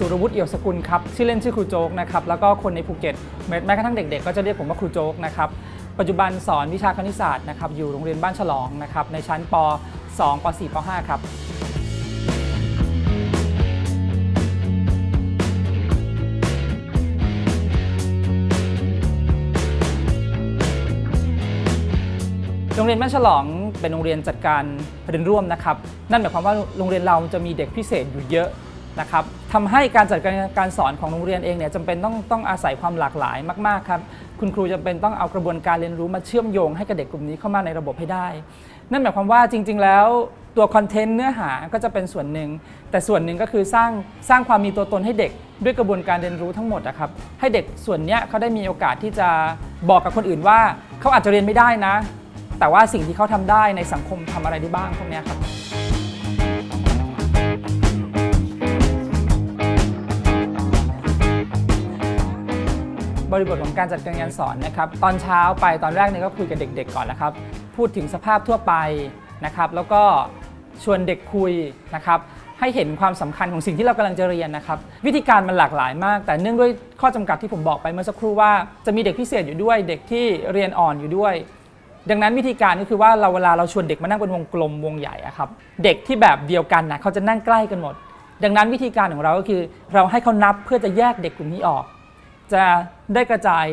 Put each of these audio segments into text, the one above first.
สุรวุฒิเอี่ยวสกุลครับชื่อเล่นชื่อครูโจ๊กนะครับแล้วก็คนในภูเก็ตแม้แม้กระทั่งเด็กๆ ก็จะเรียกผมว่าครูโจ๊กนะครับปัจจุบันสอนวิชาคณิตศาสตร์นะครับอยู่โรงเรียนบ้านฉลองนะครับในชั้นป 2 ป 4 ป 5 ครับโรงเรียนบ้านฉลองเป็นโรงเรียนจัดการเรียนร่วมนะครับ นั่นหมายความว่าโรงเรียนเราจะมีเด็กพิเศษอยู่เยอะ นะครับทำให้การจัดการการสอนของโรงเรียนเองเนี่ยจำเป็นต้องต้องอาศัยความหลากหลายมากๆครับคุณครูจำเป็นต้องเอากระบวนการเรียนรู้มาเชื่อมโยงให้กับเด็กกลุ่มนี้เข้ามาในระบบให้ได้ นั่นหมายความว่าจริง ๆ แล้วตัวคอนเทนต์เนื้อหาก็จะเป็นส่วนหนึ่ง แต่ส่วนหนึ่งก็คือสร้างสร้างความมีตัวตนให้เด็กด้วยกระบวนการเรียนรู้ทั้งหมดนะครับให้เด็กส่วนเนี้ยเขาได้มีโอกาสที่จะบอกกับคนอื่นว่าเขาอาจจะเรียนไม่ได้นะ แต่ว่าสิ่งที่เขาทำได้ในสังคมทำอะไรได้บ้างพวกเนี้ยครับ บริบทของการจัดการงานสอนนะครับตอนเช้าไปตอนแรกเนี่ยก็คุยกับเด็ก ๆ ก่อนแล้วครับ พูดถึงสภาพทั่วไปนะครับแล้วก็ชวนเด็กคุยนะครับให้เห็นความสำคัญของสิ่งที่เรากำลังจะเรียนนะครับวิธีการมันหลากหลายมาก แต่เนื่องด้วยข้อจำกัดที่ผมบอกไปเมื่อสักครู่ว่าจะมีเด็กพิเศษอยู่ด้วย เด็กที่เรียนอ่อนอยู่ด้วย ดังนั้นวิธีการก็คือว่าเราเวลาเราชวนเด็กมานั่งเป็นวงกลมวงใหญ่อะครับเด็กที่แบบเดียวกันนะเขาจะนั่งใกล้กันหมด ดังนั้นวิธีการของเราก็คือ เราให้เขานับเพื่อจะแยกเด็กกลุ่มนี้ออก จะได้กระจาย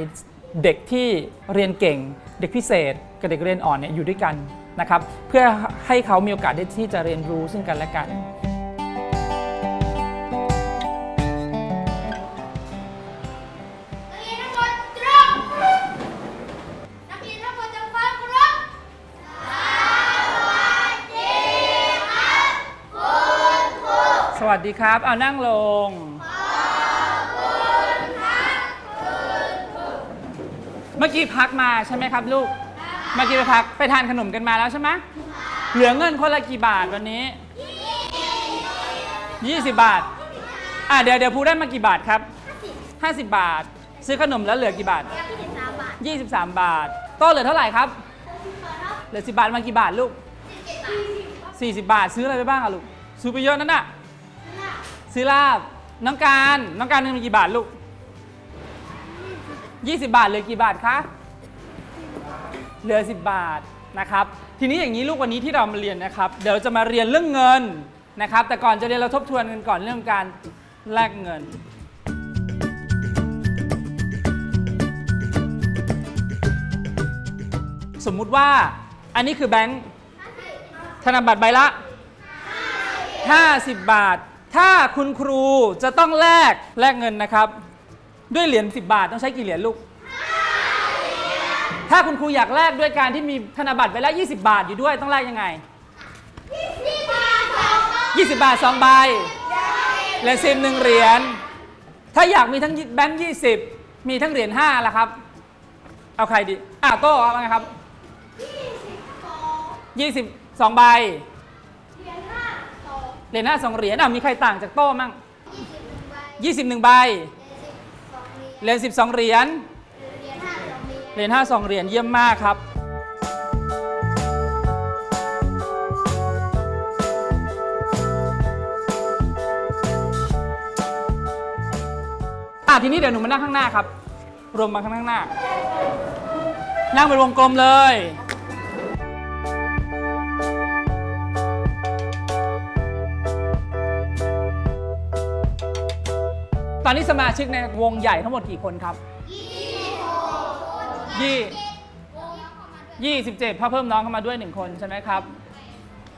เด็กที่เรียนเก่ง เด็กพิเศษกับเด็กเรียนอ่อนเนี่ยอยู่ด้วยกันนะครับ เพื่อให้เขามีโอกาสได้ที่จะเรียนรู้ซึ่งกันและกันนักเรียนทั้งหมดตรงนักเรียนทั้งหมดจำควาสสวัสดีครับ เอานั่งลง เมื่อกี้พักมาใช่ไหมครับลูก เมื่อกี้ไปพักไปทานขนมกันมาแล้วใช่ไหมเหลือเงินคนละกี่บาทวันนี้ 20 บาท อะเดี๋ยวเดี๋ยวพูได้มากี่บาทครับ 50 บาท ซื้อขนมแล้วเหลือกี่บาทที่สิบสามบาท 23 บาทโต้เหลือเท่าไหร่ครับ เหลือ 10 บาทมากี่บาทลูก 40 บาทซื้ออะไรไปบ้างอะลูก ซื้อไปเยอะนั่นน่ะ ซื้อลาบ น้องการ น้องการนึงมีกี่บาทลูก 20 บาทเหลือกี่บาทคะเหลือ 10 บาทนะครับทีนี้อย่างนี้ลูกวันนี้ที่เรามาเรียนนะครับ เดี๋ยวจะมาเรียนเรื่องเงินนะครับ แต่ก่อนจะเรียนเราทบทวนกันก่อนเรื่องการแลกเงินสมมุติว่าอันนี้คือแบงค์ธนบัตรใบละ 50 บาท ถ้าคุณครูจะต้องแลกแลกเงินนะครับ ด้วยเหรียญ10 บาทต้องใช้กี่เหรียญลูก ถ้าคุณครูอยากแลกด้วยการที่มีธนบัตรใบละ 20 บาทอยู่ด้วยต้องแลกยังไง 20 บาท2ใบเหรียญสิบหนึ่งเหรียญ ถ้าอยากมีทั้งแบงค์20มีทั้งเหรียญ5ล่ะครับ เอาใครดี อะโต้เอาไงครับ22ใบเหรียญห้าสองเหรียญอะมีใครต่างจากโต้มั่ง21ใบ เหรียญ12 เหรียญ เหรียญ5 2 เหรียญเยี่ยมมากครับ อะทีนี้เดี๋ยวหนูมานั่งข้างหน้าครับ รวมมาข้างหน้า นั่งเป็นวงกลมเลย ตอนนี้สมาชิกในวงใหญ่ทั้งหมดกี่คนครับยี่ยี่สิบเจ็ดพอเพิ่มน้องเข้ามาด้วยหนึ่งคนใช่ไหมครับ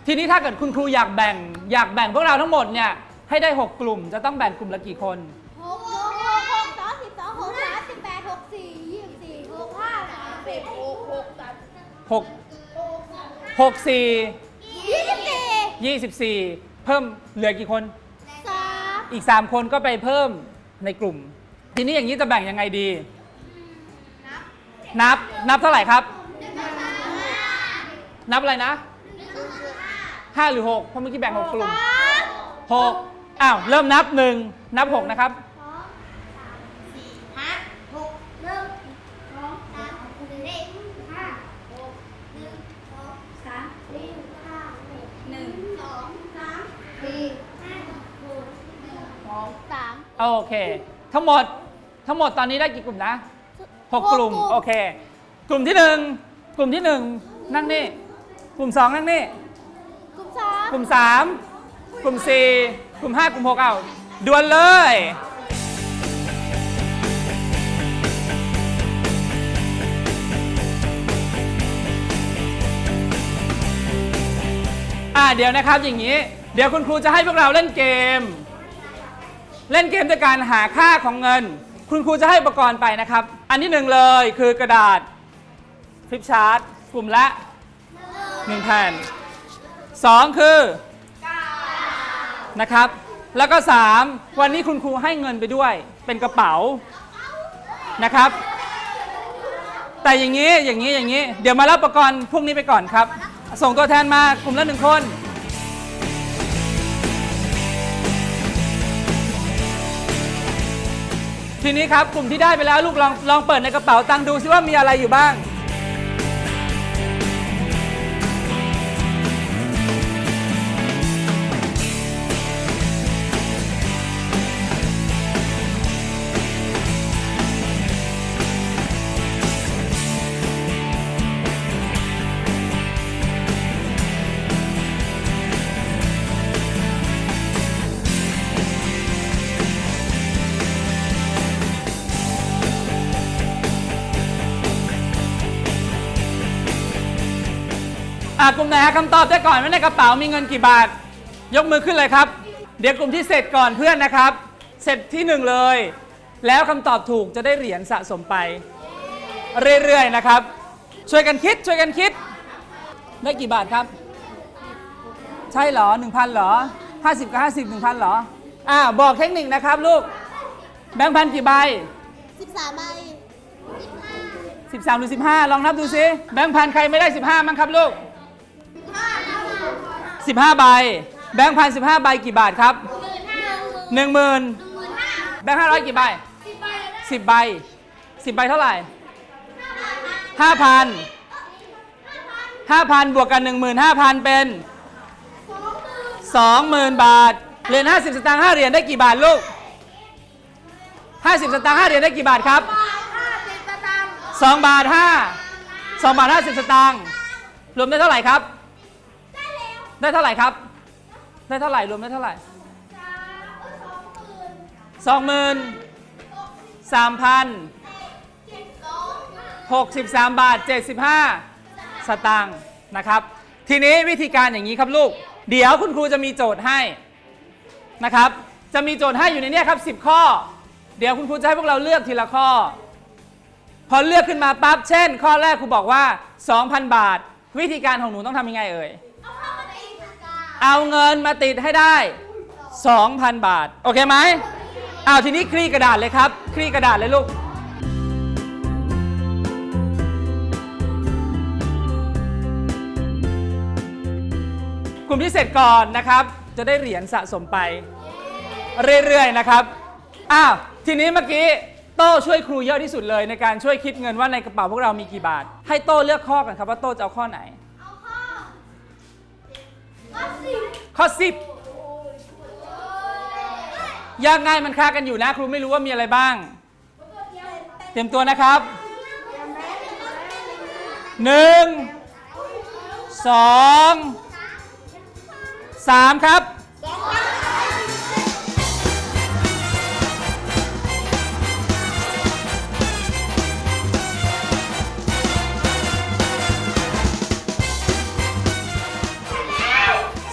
ทีนี้ถ้าเกิดคุณครูอยากแบ่ง อยากแบ่งพวกเราทั้งหมดเนี่ยให้ได้ 6 กลุ่มจะต้องแบ่งกลุ่มละกี่คนหกหกหกสองสิบสองหกสามสิบแปดหกสี่ยี่สิบสี่หกห้าสามสิบหกหกสาม6 6 4ยี่สิบสี่24เพิ่มเหลือกี่คนสามอีก 3 คนก็ไปเพิ่ม ในกลุ่ม ทีนี้อย่างนี้จะแบ่งยังไงดี นับ นับเท่าไหร่ครับ นับอะไรนะห้าหรือหกเพราะเมื่อกี้แบ่งหกกลุ่มหกอ้าว เริ่มนับหนึ่งนับหกนะครับ ห้าหกเริ่มสองสามสี่ห้าหกหนึ่งสองสามสี่ห้าหกหนึ่งสองสามสี่ห้าหกหนึ่งสอง โอเค ทั้งหมดทั้งหมดตอนนี้ได้กี่กลุ่มนะหกกลุ่ม โอเค กลุ่มที่หนึ่งกลุ่มที่หนึ่งนั่งนี่ กลุ่มสองนั่งนี่ กลุ่มสองกลุ่มสามกลุ่มสี่กลุ่มห้ากลุ่มหกเอาดวลเลย อ่าเดี๋ยวนะครับอย่างนี้ เดี๋ยวคุณครูจะให้พวกเราเล่นเกม เล่นเกมด้วยการหาค่าของเงิน คุณครูจะให้อุปกรณ์ไปนะครับ อันที่หนึ่งเลยคือกระดาษฟลิปชาร์ตกลุ่มละหนึ่งแผ่นสองคือนะครับ แล้วก็สามวันนี้คุณครูให้เงินไปด้วย เป็นกระเป๋านะครับ แต่อย่างนี้อย่างนี้อย่างนี้ เดี๋ยวมารับอุปกรณ์พวกนี้ไปก่อนครับ ส่งตัวแทนมากลุ่มละหนึ่งคน ทีนี้ครับกลุ่มที่ได้ไปแล้วลูกลองลองเปิดในกระเป๋าตังค์ดูซิว่ามีอะไรอยู่บ้าง อะกลุ่มไหนหาคำตอบได้ก่อนว่าในกระเป๋ามีเงินกี่บาท ยกมือขึ้นเลยครับ เดี๋ยวกลุ่มที่เสร็จก่อนเพื่อนนะครับ เสร็จที่หนึ่งเลย แล้วคำตอบถูกจะได้เหรียญสะสมไป เรื่อยๆนะครับ ช่วยกันคิดช่วยกันคิด ได้กี่บาทครับ ใช่เหรอ 1,000เหรอ 50 กับ 50 1,000เหรออ่าบอกเทคนิคนะครับลูก แบงค์พันกี่ใบ สิบสามใบ13 หรือ 15 ลองนับดูซิ แบงค์พันใครไม่ได้ 15มั้งครับลูก 15 ใบ แบงค์พัน15ใบกี่บาทครับหนึ่งหมื่น10,000 แบงค์500กี่ใบสิบใบ10 ใบ 10 ใบเท่าไหร่ 5,000 5,000 บวกกัน 15,000 เป็นสองหมื่น20,000 บาท เหรียญ50 สตางค์5เหรียญได้กี่บาทลูก 50 สตางค์5เหรียญได้กี่บาทครับบาทห้าสิบสตางค์2บาท 5 2 บาท 50 สตางค์รวมได้เท่าไหร่ครับ ได้เท่าไหร่ครับ ได้เท่าไหร่รวมได้เท่าไหร่สองหมื่นสองหมื่นสามพันหกสิบสามบาทเจ็ดสิบห้าสตางค์นะครับ ทีนี้วิธีการอย่างนี้ครับลูก เดี๋ยวคุณครูจะมีโจทย์ให้นะครับ จะมีโจทย์ให้อยู่ในนี้ครับ 10 ข้อ เดี๋ยวคุณครูจะให้พวกเราเลือกทีละข้อ พอเลือกขึ้นมาปั๊บเช่น ข้อแรกครูบอกว่า 2,000 บาท วิธีการของหนูต้องทำยังไงเอ่ย เอาเงินมาติดให้ได้ 2,000 บาท โอเคไหมเอาทีนี้คลี่กระดาษเลยครับ คลี่กระดาษเลยลูกกลุ่มที่เสร็จก่อนนะครับ จะได้เหรียญสะสมไป เรื่อยๆนะครับอ้าวทีนี้เมื่อกี้โต้ช่วยครูเยอะที่สุดเลยในการช่วยคิดเงินว่าในกระเป๋าพวกเรามีกี่บาท ให้โต้เลือกข้อกันครับว่าโต้จะเอาข้อไหน ข้อ10ยากง่ายมันคล้ากันอยู่นะครูไม่รู้ว่ามีอะไรบ้าง เตรียมตัวนะครับหนึ่งสองสามครับ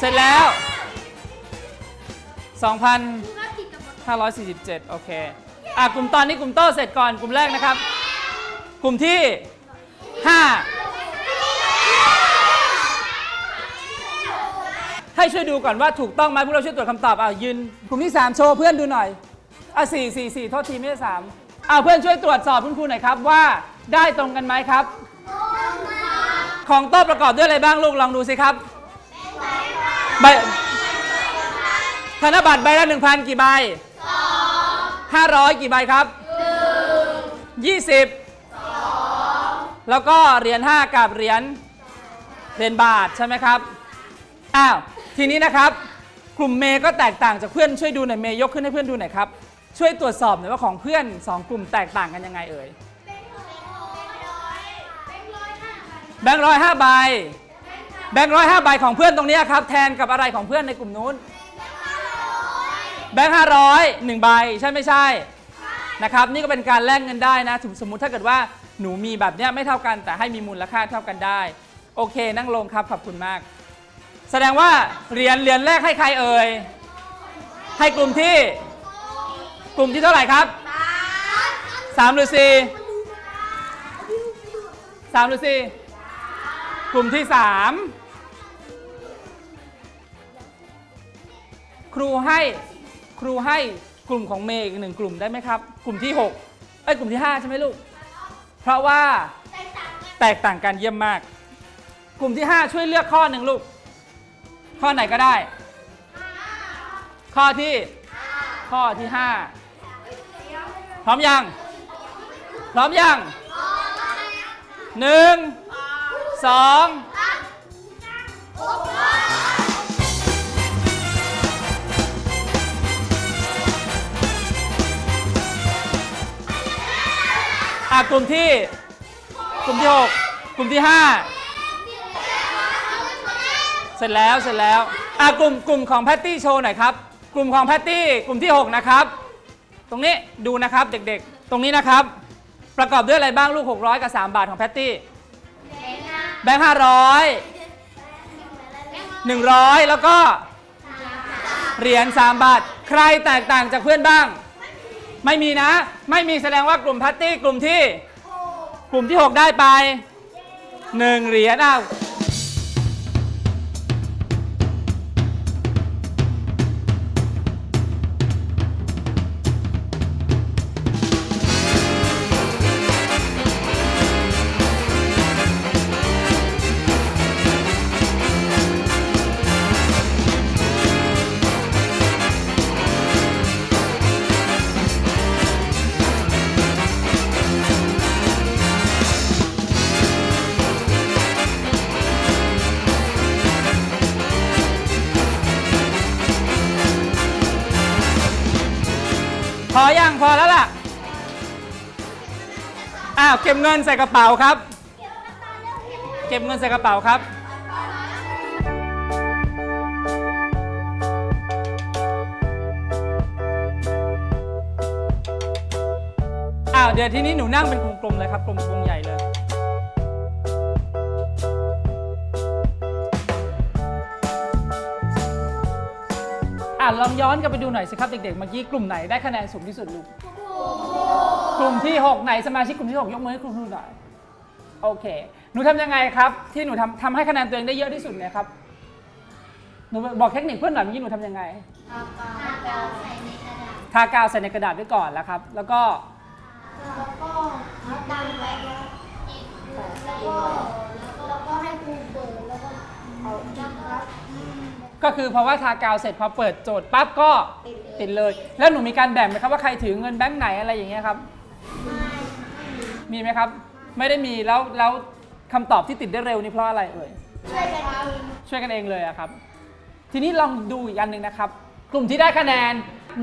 ร็จแล้ว 2,547 โอเค อะ กลุ่มตอนนี้กลุ่มโต้เสร็จก่อน กลุ่มแรกนะครับ กลุ่มที่ 5 ให้ช่วยดูก่อนว่าถูกต้องไหมพวกเราช่วยตรวจคำตอบอะยืน กลุ่มที่ 3 โชว์เพื่อนดูหน่อย อะ4 4 4โทษทีไม่ใช่3อะเพื่อนช่วยตรวจสอบคุณครูหน่อยครับว่าได้ตรงกันไหมครับ ของโต้ประกอบด้วยอะไรบ้างลูกลองดูสิครับ ใบธนบัตรใบละหนึ่งพันกี่ใบห้าร้อยกี่ใบครับยี่สิบแล้วก็เหรียญห้ากับเหรียญเหรียญบาทใช่ไหมครับอ้าวทีนี้นะครับ กลุ่มเมย์ก็แตกต่างจากเพื่อนช่วยดูหน่อยเมย์ยกขึ้นให้เพื่อนดูหน่อยครับช่วยตรวจสอบหน่อยว่าของเพื่อน 2 กลุ่มแตกต่างกันยังไงเอ่ยเป็นร้อยเป็นร้อยห้าใบแบงค์ร้อยห้าใบ แบงค์ร้อยห้าใบของเพื่อนตรงนี้ครับ แทนกับอะไรของเพื่อนในกลุ่มนู้น แบงค์ห้าร้อยหนึ่งใบใช่ไม่ใช่นะครับนี่ก็เป็นการแลกเงินได้นะถึงสมมุติถ้าเกิดว่าหนูมีแบบเนี้ยไม่เท่ากัน แต่ให้มีมูลค่าเท่ากันได้ โอเค นั่งลงครับขอบคุณมาก แสดงว่าเหรียญเหรียญแรกให้ใครเอ่ยให้กลุ่มที่ กลุ่มที่เท่าไหร่ครับสามหรือสี่สามหรือสี่กลุ่มที่สาม ครูให้ครูให้กลุ่มของเมย์อีกหนึ่งกลุ่มได้ไหมครับ กลุ่มที่หกเอ้ยกลุ่มที่ห้าใช่ไหมลูก เพราะว่าแตกต่างแตกต่างกันเยี่ยมมาก กลุ่มที่ 5 ช่วยเลือกข้อหนึ่งลูก ข้อไหนก็ได้ ข้อที่ข้อที่ 5 พร้อมยัง พร้อมยังหนึ่งสอง อะกลุ่มที่ กลุ่มที่6กลุ่มที่5เสร็จแล้วเสร็จแล้วอะกลุ่มกลุ่มของแพตตี้โชว์หน่อยครับ กลุ่มของแพตตี้กลุ่มที่6นะครับ ตรงนี้ดูนะครับเด็กๆ ตรงนี้นะครับ ประกอบด้วยอะไรบ้างลูก 600 กับ 3 บาทของแพตตี้แบงค์ห้าร้อยหนึ่งร้อยแล้วก็เหรียญ3บาท ใครแตกต่างจากเพื่อนบ้าง ไม่มีนะ ไม่มีแสดงว่ากลุ่มพัตตี้กลุ่มที่ กลุ่มที่ 6 ได้ไปหนึ่งเหรียญอ้าว ยังพอแล้วล่ะ อ้าวเก็บเงินใส่กระเป๋าครับ เก็บเงินใส่กระเป๋าครับ อ้าวเดี๋ยวทีนี้หนูนั่งเป็นกลมๆเลยครับกลมๆใหญ่เลย อะลองย้อนกลับไปดูหน่อยสิครับเด็กๆเมื่อกี้กลุ่มไหนได้คะแนนสูงที่สุดลูกกลุ่มที่ 6 ไหนสมาชิกกลุ่มที่ 6 ยกมือให้ครูดูหน่อยโอเค หนูทำยังไงครับ ที่หนูทำทำให้คะแนนตัวเองได้เยอะที่สุดเนี่ยครับหนูบอกเทคนิคเพื่อนหน่อยเมื่อกี้หนูทำยังไง ทากาวใส่ในกระดาษทากาวใส่ในกระดาษไว้ก่อนแล้วครับ แล้วก็แล้วก็ดันไว้แล้วก็แล้วก็ให้ครูเปิดแล้วก็เอาจับครับ ก็คือเพราะว่าทากาวเสร็จพอเปิดโจทย์ปั๊บก็ติดเลย แล้วหนูมีการแบ่งไหมครับว่าใครถือเงินแบงค์ไหนอะไรอย่างเงี้ยครับ มีไหมครับ ไม่ได้มีแล้วแล้วคำตอบที่ติดได้เร็วนี่เพราะอะไรเอ่ย ช่วยกันเองช่วยกันเองเลยอะครับ ทีนี้ลองดูอีกอันหนึ่งนะครับ กลุ่มที่ได้คะแนน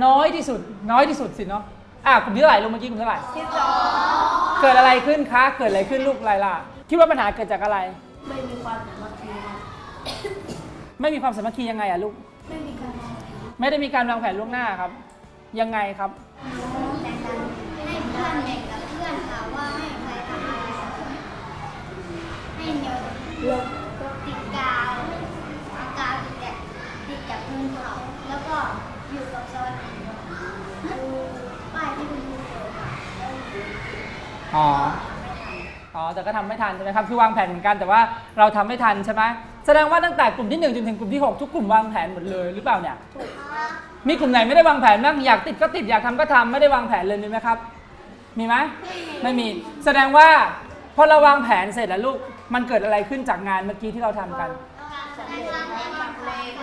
น้อยที่สุด น้อยที่สุดสิเนาะอะกลุ่มที่เท่าไหร่ลูกเมื่อกี้กลุ่มเท่าไหร่ ที่สองเกิดอะไรขึ้นคะ เกิดอะไรขึ้นลูกไรล่ะ คิดว่าปัญหาเกิดจากอะไร ไม่มีความสามัคคีครับ ไม่มีความสามัคคียังไงอะลูก ไม่มีการไม่ได้มีการวางแผนล่วงหน้าครับ ยังไงครับแต่การให้เพื่อนแบ่งกับเพื่อนค่ะว่าให้ใครทำอะไรให้เดี๋ยวลงติดกาวเอากาวติดจากติดจากพื้นเขาแล้วก็อยู่กับโซนดูป้ายที่คุณครูเปิดค่ะอ๋ออ๋อ แต่ก็ทำไม่ทันใช่ไหมครับ คือวางแผนเหมือนกันแต่ว่าเราทำไม่ทันใช่ไหม แสดงว่าตั้งแต่กลุ่มที่1จนถึงกลุ่มที่ 6 ทุกกลุ่มวางแผนหมดเลยหรือเปล่าเนี่ยมีกลุ่มไหนไม่ได้วางแผนบ้างอยากติดก็ติดอยากทำก็ทำไม่ได้วางแผนเลยมีไหมครับ มีไหมไม่มีแสดงว่าพอเราวางแผนเสร็จแล้วลูกมันเกิดอะไรขึ้นจากงานเมื่อกี้ที่เราทำกัน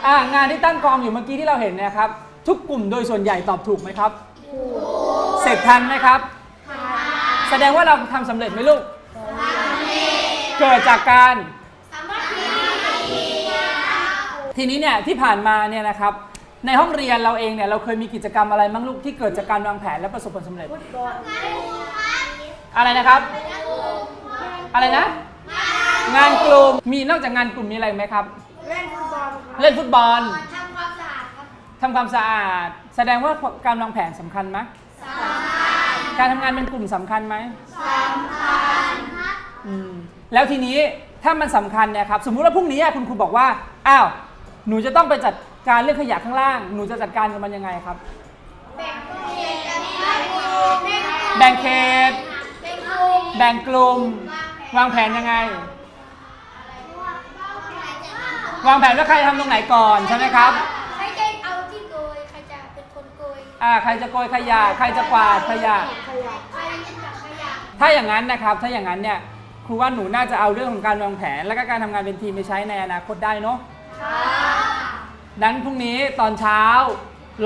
อ่างานที่ตั้งกองอยู่เมื่อกี้ที่เราเห็นเนะครับ ทุกกลุ่มโดยส่วนใหญ่ตอบถูกไหมครับเสร็จทันไหมครับ แสดงว่าเราทำสำเร็จไหมลูก เกิดจากการ ทีนี้เนี่ยที่ผ่านมาเนี่ยนะครับในห้องเรียนเราเองเนี่ยเราเคยมีกิจกรรมอะไรบ้างลูกที่เกิดจากการวางแผนและประสบผลสำเร็จ อะไรนะครับ อะไรนะ งานกลุ่มมีนอกจากงานกลุ่มมีอะไรไหมครับ เล่นฟุตบอลเล่นฟุตบอลทำความสะอาดครับทำความสะอาด แสดงว่าการวางแผนสำคัญไหมสำคัญการทำงานเป็นกลุ่มสำคัญไหมสำคัญครับอืมแล้วทีนี้ถ้ามันสำคัญเนี่ยครับสมมุติว่าพรุ่งนี้คุณครูบอกว่าอ้าว หนูจะต้องไปจัดการเรื่องขยะข้างล่าง หนูจะจัดการกับมันยังไงครับ แบ่งเขตแบ่งกลุ่มแบ่งเขตแบ่งกลุ่มแบ่งกลุ่ม วางแผนยังไง วางแผนว่าใครทำตรงไหนก่อนใช่ไหมครับ ใครจะเอาที่โกย ใครจะเป็นคนโกย อ่า ใครจะโกยขยะ ใครจะกวาดขยะขยะ ใครจะจับขยะ ถ้าอย่างนั้นนะครับ ถ้าอย่างนั้นเนี่ยครูว่าหนูน่าจะเอาเรื่องของการวางแผน และก็การทำงานเป็นทีมไปใช้ในอนาคตได้เนาะครับดัง นั้นพรุ่งนี้ตอนเช้า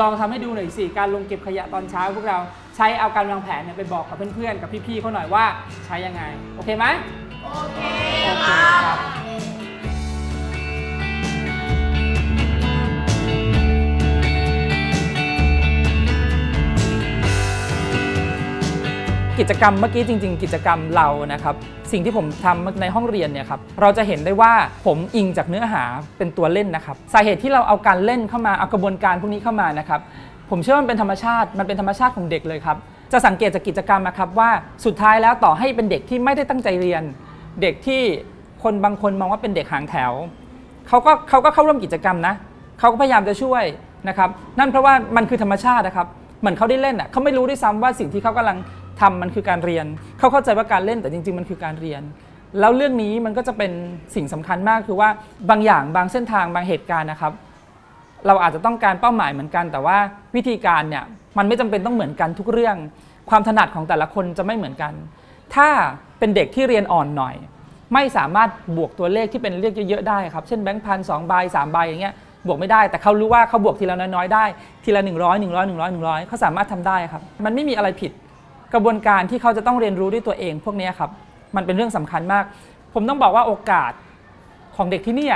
ลองทำให้ดูหน่อยสิการลงเก็บขยะตอนเช้าพวกเราใช้เอาการวางแผนเนี่ยไปบอกกับเพื่อนๆ กับพี่ๆเขาหน่อยว่าใช้ยังไง โอเคไหมโอเคโอเคครับ กิจกรรมเมื่อกี้จริง ๆ กิจกรรมเรานะครับสิ่งที่ผมทำในห้องเรียนเนี่ยครับเราจะเห็นได้ว่าผมอิงจากเนื้อหาเป็นตัวเล่นนะครับสาเหตุที่เราเอาการเล่นเข้ามาเอากระบวนการพวกนี้เข้ามานะครับผมเชื่อว่ามันเป็นธรรมชาติมันเป็นธรรมชาติของเด็กเลยครับจะสังเกตจากกิจกรรมนะครับว่าสุดท้ายแล้วต่อให้เป็นเด็กที่ไม่ได้ตั้งใจเรียน เด็กที่คนบางคนมองว่าเป็นเด็กหางแถวเขาก็เขาก็เข้าร่วมกิจกรรมนะเขาก็พยายามจะช่วยนะครับ นั่นเพราะว่ามันคือธรรมชาตินะครับ เหมือนเขาได้เล่นอะเขาไม่รู้ด้วยซ้ำว่าสิ่งที่เขากำลัง ทำมันคือการเรียน เขาเข้าใจว่าการเล่นแต่จริง ๆ มันคือการเรียน แล้วเรื่องนี้มันก็จะเป็นสิ่งสำคัญมากคือว่าบางอย่างบางเส้นทางบางเหตุการณ์นะครับ เราอาจจะต้องการเป้าหมายเหมือนกัน แต่ว่าวิธีการเนี่ยมันไม่จำเป็นต้องเหมือนกันทุกเรื่อง ความถนัดของแต่ละคนจะไม่เหมือนกัน ถ้าเป็นเด็กที่เรียนอ่อนหน่อย ไม่สามารถบวกตัวเลขที่เป็นเลขเยอะๆได้ครับเช่นแบงค์พันสองใบสามใบอย่างเงี้ยบวกไม่ได้แต่เขารู้ว่าเขาบวกทีละน้อยๆได้ ทีละ 100 100 100 100เขาสามารถทำได้ครับ มันไม่มีอะไรผิด กระบวนการที่เขาจะต้องเรียนรู้ด้วยตัวเอง พวกนี้ครับมันเป็นเรื่องสำคัญมาก ผมต้องบอกว่าโอกาสของเด็กที่นี่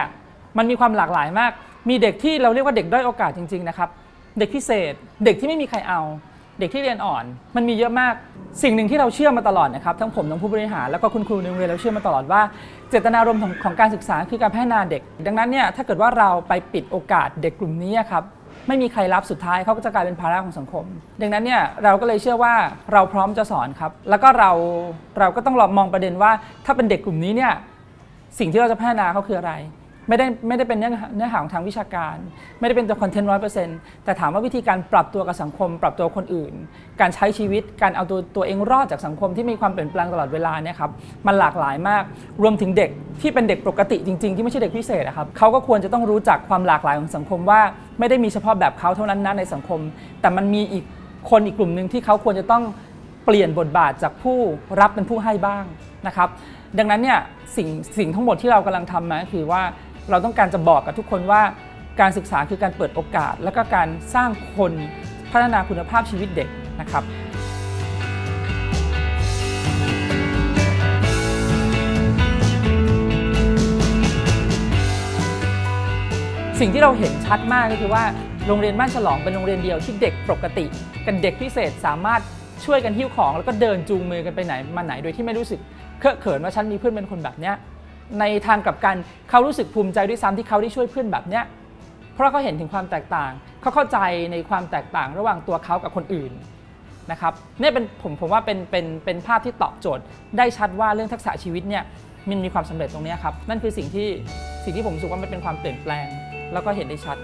มันมีความหลากหลายมาก มีเด็กที่เราเรียกว่าเด็กด้อยโอกาสจริงๆนะครับเด็กพิเศษ เด็กที่ไม่มีใครเอา เด็กที่เรียนอ่อน มันมีเยอะมาก สิ่งหนึ่งที่เราเชื่อมาตลอดนะครับ ทั้งผมทั้งผู้บริหารแล้วก็คุณครูในโรงเรียนเราเชื่อมาตลอดว่า เจตนารมณ์ของของการศึกษาคือการพัฒนาเด็ก ดังนั้นเนี่ยถ้าเกิดว่าเราไปปิดโอกาสเด็กกลุ่มนี้ครับ ไม่มีใครรับสุดท้ายเขาก็จะกลายเป็นภาระของสังคม ดังนั้นเนี่ยเราก็เลยเชื่อว่าเราพร้อมจะสอนครับ แล้วก็เราเราก็ต้องลองมองประเด็นว่า ถ้าเป็นเด็กกลุ่มนี้เนี่ยสิ่งที่เราจะพัฒนาเขาคืออะไร ไม่ได้ไม่ได้เป็นเนื้อเนื้อหาของทางวิชาการ ไม่ได้เป็นตัวคอนเทนต์ร้อยเปอร์เซ็นต์แต่ถามว่าวิธีการปรับตัวกับสังคม ปรับตัวคนอื่น การใช้ชีวิตการเอาตัวตัวเองรอดจากสังคมที่มีความเปลี่ยนแปลงตลอดเวลาเนี่ยครับมันหลากหลายมาก รวมถึงเด็กที่เป็นเด็กปกติจริง ๆ ที่ไม่ใช่เด็กพิเศษนะครับเขาก็ควรจะต้องรู้จักความหลากหลายของสังคมว่า ไม่ได้มีเฉพาะแบบเขาเท่านั้นนะในสังคม แต่มันมีอีกคนอีกกลุ่มหนึ่งที่เขาควรจะต้องเปลี่ยนบทบาทจากผู้รับเป็นผู้ให้บ้างนะครับดังนั้นเนี่ยสิ่งสิ่งทั้งหมดที่เรากำลังทำมาก็คือว่า เราต้องการจะบอกกับทุกคนว่าการศึกษาคือการเปิดโอกาส และก็การสร้างคนพัฒนาคุณภาพชีวิตเด็กนะครับสิ่งที่เราเห็นชัดมากก็คือว่าโรงเรียนบ้านฉลองเป็นโรงเรียนเดียวที่เด็กปกติ กับเด็กพิเศษสามารถช่วยกันหิ้วของ แล้วก็เดินจูงมือกันไปไหนมาไหนโดยที่ไม่รู้สึกเคอะเขินว่าฉันมีเพื่อนเป็นคนแบบเนี้ย ในทางกลับกันเขารู้สึกภูมิใจด้วยซ้ำที่เขาได้ช่วยเพื่อนแบบเนี้ยเพราะเขาเห็นถึงความแตกต่าง เขาเข้าใจในความแตกต่างระหว่างตัวเขากับคนอื่นนะครับเนี่ยเป็นผมผมว่าเป็นเป็นเป็นภาพที่ตอบโจทย์ ได้ชัดว่าเรื่องทักษะชีวิตเนี่ยมันมีความสำเร็จตรงเนี้ยครับนั่นคือสิ่งที่สิ่งที่ผมรู้สึกว่ามันเป็นความเปลี่ยนแปลง แล้วก็เห็นได้ชัด